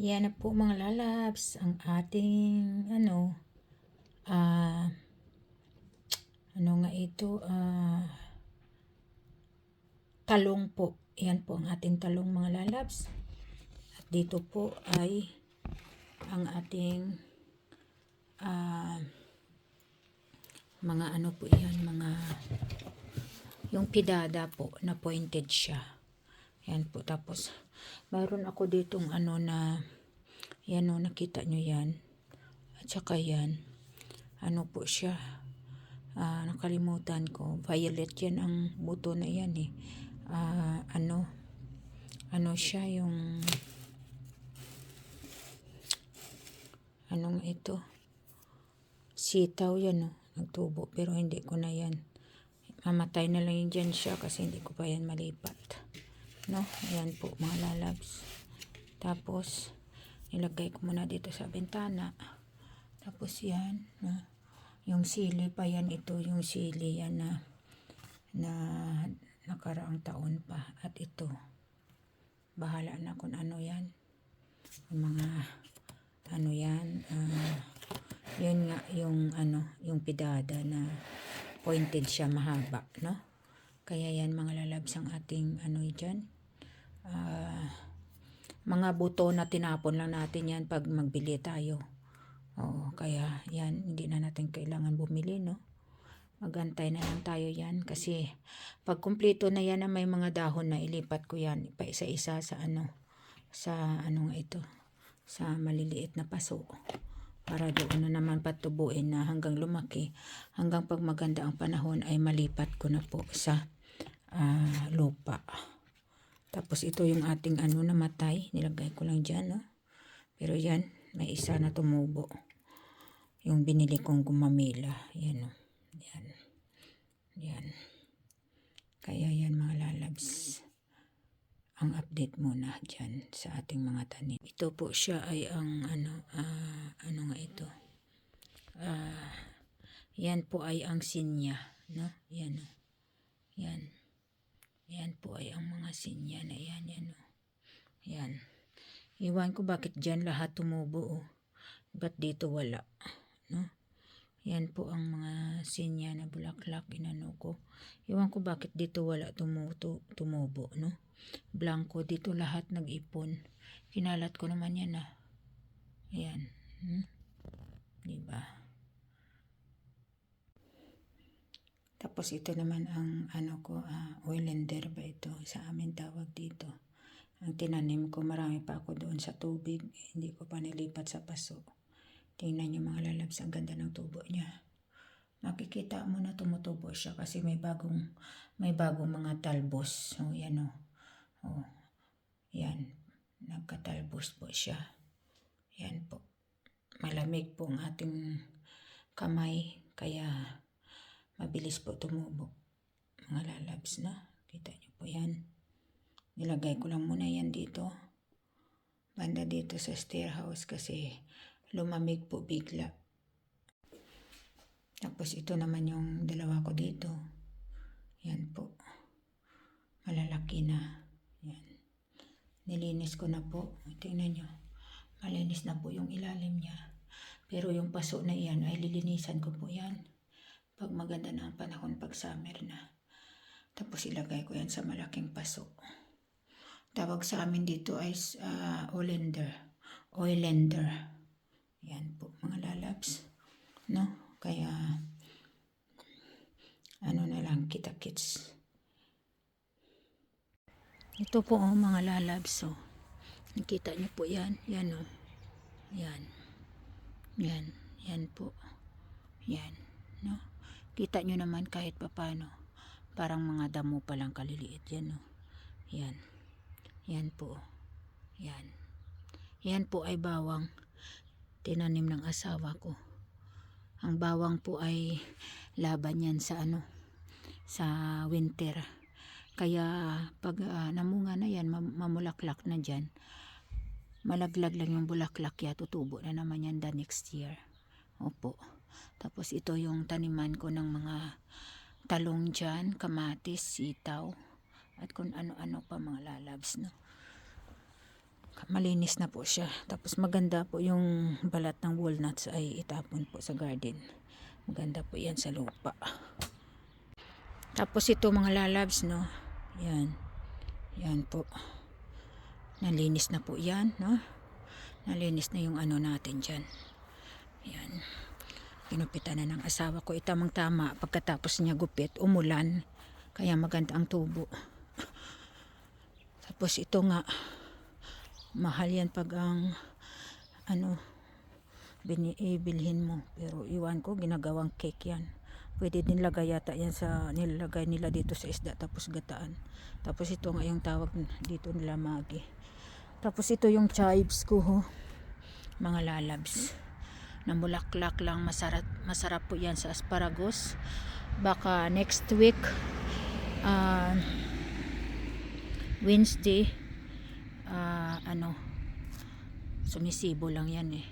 Yan na po mga lalabs, ang ating ano, ah, ano nga ito, ah, talong po. Yan po ang ating talong mga lalabs. At dito po ay ang ating ah, mga ano po yan, mga yung pidada po na pointed siya. Yan po. Tapos, mayroon ako ditong ano na, yan o, nakita nyo yan. At saka yan, ano po siya, ah, nakalimutan ko. Violet yan ang buto na yan eh. Ah, ano, ano siya yung, anong ito, sitaw yan o, nagtubo. Pero hindi ko na yan. Mamatay na lang yun dyan siya kasi hindi ko pa yan malipat. No? Ayan po mga lalabs. Tapos, nilagay ko muna dito sa bintana. Tapos yan, no? yung sili pa yan ito, yung sili yan na na nakaraang taon pa. At ito, bahala na kung ano yan. Yung mga ano yan, ah, yun nga yung ano, yung pidada na pointed siya mahaba, no? Kaya yan mga lalabs ang ating ano dyan. Ah, mga buto na tinapon lang natin yan pag magbili tayo. Oo, kaya yan, hindi na natin kailangan bumili, no? Magantay na lang tayo yan kasi pag kumpleto na yan na may mga dahon na ilipat ko yan pa isa-isa sa ano, sa ano nga ito, sa maliliit na paso para doon na naman patubuin na hanggang lumaki hanggang pag maganda ang panahon ay malipat ko na po sa ah, lupa tapos ito yung ating ano namatay nilagay ko lang dyan no? pero yan may isa na tumubo yung binili kong gumamila yan no? yan yan kaya yan mga lalabs ang update muna dyan sa ating mga tanim. Ito po siya ay ang ano, ah, ano nga ito. Ah, yan po ay ang sinya, no? Yan, oh. Yan. Yan po ay ang mga sinya na yan, yan, oh. Yan. Iwan ko bakit dyan lahat tumubo, oh. Ba't dito wala, no? Yan po ang mga sinya na bulaklak inano ko. Iwan ko bakit dito wala tumuto, tumubo, no? Blanco dito lahat nag-ipon. Kinalat ko naman yan ah. Ayan. Hmm? Diba? Tapos ito naman ang ano ko, ah, oilender ba ito? Sa amin tawag dito. Ang tinanim ko, marami pa ako doon sa tubig. Hindi ko pa nilipat sa paso. Tingnan niyo mga lalabs, ang ganda ng tubo niya. Makikita mo na tumutubo siya kasi may bagong may bagong mga talbos. So, yan o. Oh, yan. Nagkatalbos po siya. Yan po. Malamig po ang ating kamay. Kaya mabilis po tumubo. Mga lalabs na. Kita niyo po yan. Nilagay ko lang muna yan dito. Banda dito sa stairhouse kasi lumamig po bigla. Tapos ito naman yung dalawa ko dito. Yan po. Malalaki na. Yan. Nilinis ko na po. Tingnan nyo. Malinis na po yung ilalim niya. Pero yung paso na iyan ay lilinisan ko po yan. Pag maganda na ang panahon pag summer na. Tapos ilagay ko yan sa malaking paso. Tawag sa amin dito ay uh, olender. Oilender. Yan po mga lalabs. No? Kaya ano na lang kita kits. Ito po oh, mga lalabs oh. Nakita niyo po yan. Yan oh. Yan. Yan. Yan po. Yan. No? Kita niyo naman kahit papano. Parang mga damo pa lang kaliliit. Yan oh. Yan. Yan po. Yan. Yan po ay bawang tinanim ng asawa ko. Ang bawang po ay laban yan sa ano sa winter. Kaya pag uh, namunga na yan, mam- mamulaklak na dyan, malaglag lang yung bulaklak ya, tutubo na naman yan the next year. Opo. Tapos ito yung taniman ko ng mga talong dyan, kamatis, sitaw, at kung ano-ano pa mga lalabs, no. malinis na po siya. Tapos maganda po yung balat ng walnuts ay itapon po sa garden. Maganda po yan sa lupa. Tapos ito mga lalabs, no? Yan. Yan po. Nalinis na po yan, no? Nalinis na yung ano natin dyan. Yan. Pinupitan na ng asawa ko. Itamang tama. Pagkatapos niya gupit, umulan. Kaya maganda ang tubo. Tapos ito nga, mahal yan pag ang ano, binibilhin mo. Pero iwan ko, ginagawang cake yan. Pwede din lagay yata yan sa nilagay nila dito sa isda tapos gataan. Tapos ito nga yung tawag dito nila magi. Tapos ito yung chives ko ho. Mga lalabs. Na mulaklak lang. Masarap, masarap po yan sa asparagus. Baka next week ah Wednesday ah ano sumisibo lang yan eh.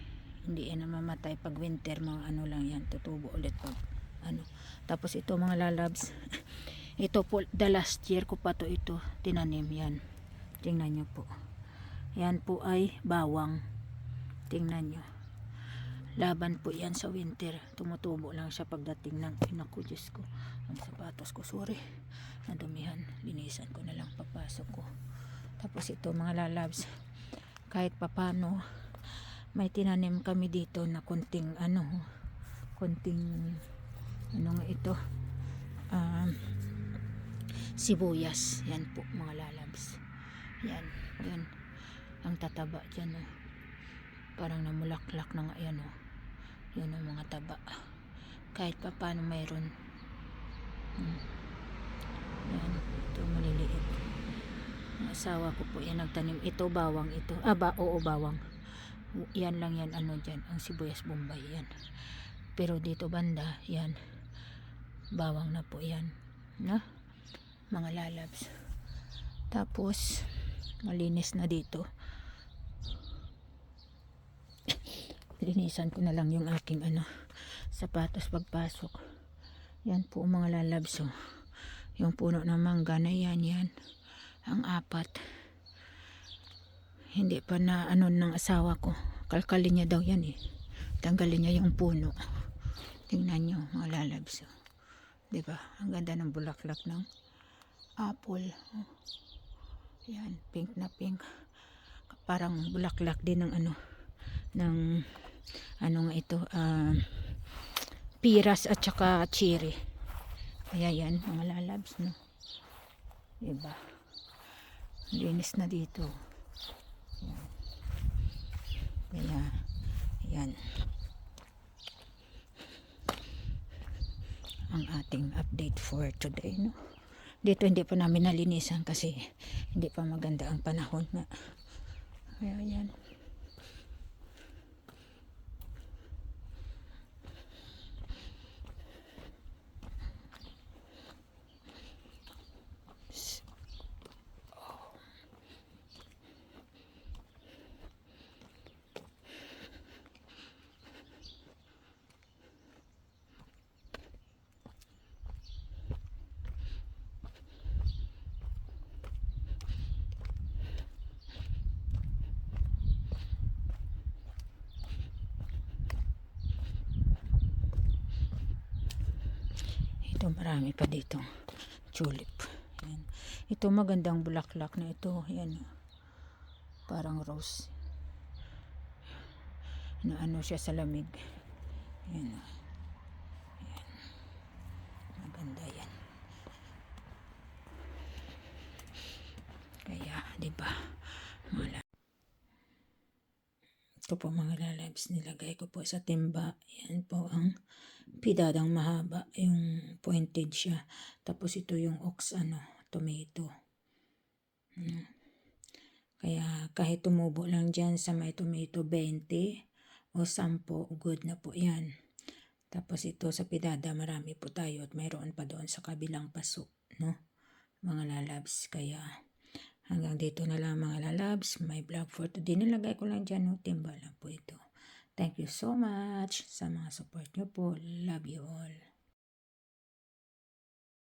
Hindi yan namamatay pag winter mga ano lang yan tutubo ulit pag ano. Tapos ito mga lalabs ito po the last year ko pa to ito tinanim yan. Tingnan nyo po. Yan po ay bawang. Tingnan nyo laban po yan sa winter. Tumutubo lang siya pagdating ng inaku Diyos ko. Ang sapatos ko sorry. Nadumihan. Linisan ko na lang papasok ko. Tapos ito mga lalabs kahit papano may tinanim kami dito na kunting ano kunting ano nga ito um, sibuyas. Yan po mga lalabs. Yan yan. Ang tataba dyan oh. parang namulaklak na nga yan oh. Yun ang mga taba. Kahit pa paano mayroon. Hmm. yan. Ito maliliit. Ang asawa ko po yan nagtanim ito bawang ito. Ah ba, oo bawang. Yan lang yan ano dyan. Ang sibuyas bombay yan. Pero dito banda yan. Bawang na po yan. Na? Mga lalabs. Tapos malinis na dito linisan ko na lang yung aking ano sapatos pagpasok. Yan po mga lalabs oh. yung puno ng mangga na yan yan. Ang apat. Hindi pa na ano ng asawa ko. Kalkalin niya daw yan eh. Tanggalin niya yung puno. Tingnan nyo mga lalabs oh. diba? Ang ganda ng bulaklak ng apple. Yan pink na pink. Parang bulaklak din ng ano ng ano nga ito ah, piras at saka cherry. Kaya yan mga lalabs no? Diba? Linis na dito. Kaya yan. Ang ating update for today no? Dito hindi pa namin nalinisan kasi hindi pa maganda ang panahon nga. Kaya yan Ito marami pa dito. Tulip. Yan. Ito magandang bulaklak na ito. Yan. oh. Parang rose. Na ano siya sa lamig. Yan. oh. Yan. Maganda yan. Kaya, di ba? Mga ito po mga lalabs nilagay ko po sa timba. Yan po ang pidadang mahaba. Yung pointed siya. Tapos ito yung ox ano, tomato. Mm. Kaya kahit tumubo lang dyan sa may tomato 20 o 10, good na po yan. Tapos ito sa pidada marami po tayo at mayroon pa doon sa kabilang paso. No? Mga lalabs. Kaya Hanggang dito na lang mga lalabs. My vlog for today. Nilagay ko lang dyan. No? Timba lang po ito. Thank you so much sa mga support nyo po. Love you all.